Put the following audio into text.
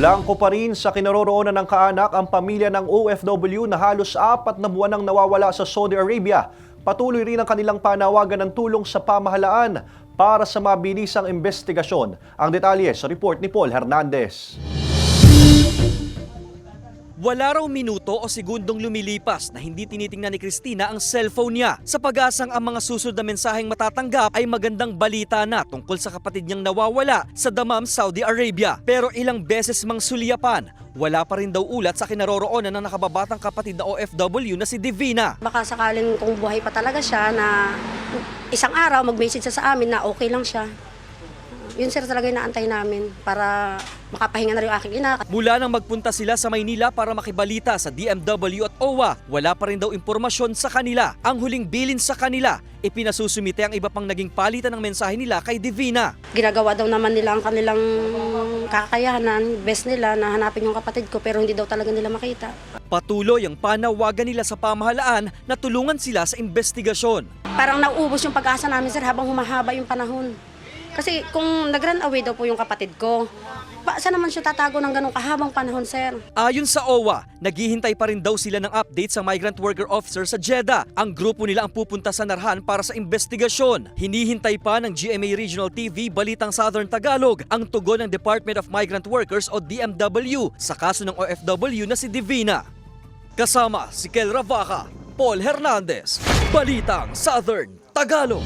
Blanco pa rin sa kinaroroonan ng kaanak ang pamilya ng OFW na halos apat na buwan nang nawawala sa Saudi Arabia. Patuloy rin ang kanilang panawagan ng tulong sa pamahalaan para sa mabilisang investigasyon. Ang detalye sa report ni Paul Hernandez. Wala raw minuto o segundong lumilipas na hindi tinitingnan ni Christina ang cellphone niya sa pag-asang ang mga susunod na mensaheng matatanggap ay magandang balita na tungkol sa kapatid niyang nawawala sa Damam, Saudi Arabia. Pero ilang beses mang sulyapan, wala pa rin daw ulat sa kinaroroonan ng nakababatang kapatid na OFW na si Divina. Baka sakaling kung buhay pa talaga siya na isang araw mag-message sa amin na okay lang siya. Yun sir talaga yung naantay namin para makapahinga na rin yung aking ina. Mula nang magpunta sila sa Maynila para makibalita sa DMW at OWA, wala pa rin daw impormasyon sa kanila. Ang huling bilin sa kanila, ipinasusumite ang iba pang naging palitan ng mensahe nila kay Divina. Ginagawa daw naman nila ang kanilang kakayahanan, best nila na hanapin yung kapatid ko pero hindi daw talaga nila makita. Patuloy ang panawagan nila sa pamahalaan na tulungan sila sa investigasyon. Parang nauubos yung pag-asa namin sir habang humahaba yung panahon. Kasi kung nag-run away daw po yung kapatid ko, ba, saan naman siya tatago ng ganong kahabang panahon sir? Ayon sa OWA, naghihintay pa rin daw sila ng update sa migrant worker officer sa Jeddah. Ang grupo nila ang pupunta sa Narhan para sa investigasyon. Hinihintay pa ng GMA Regional TV Balitang Southern Tagalog ang tugon ng Department of Migrant Workers o DMW sa kaso ng OFW na si Divina. Kasama si Kel Ravaca, Paul Hernandez, Balitang Southern Tagalog.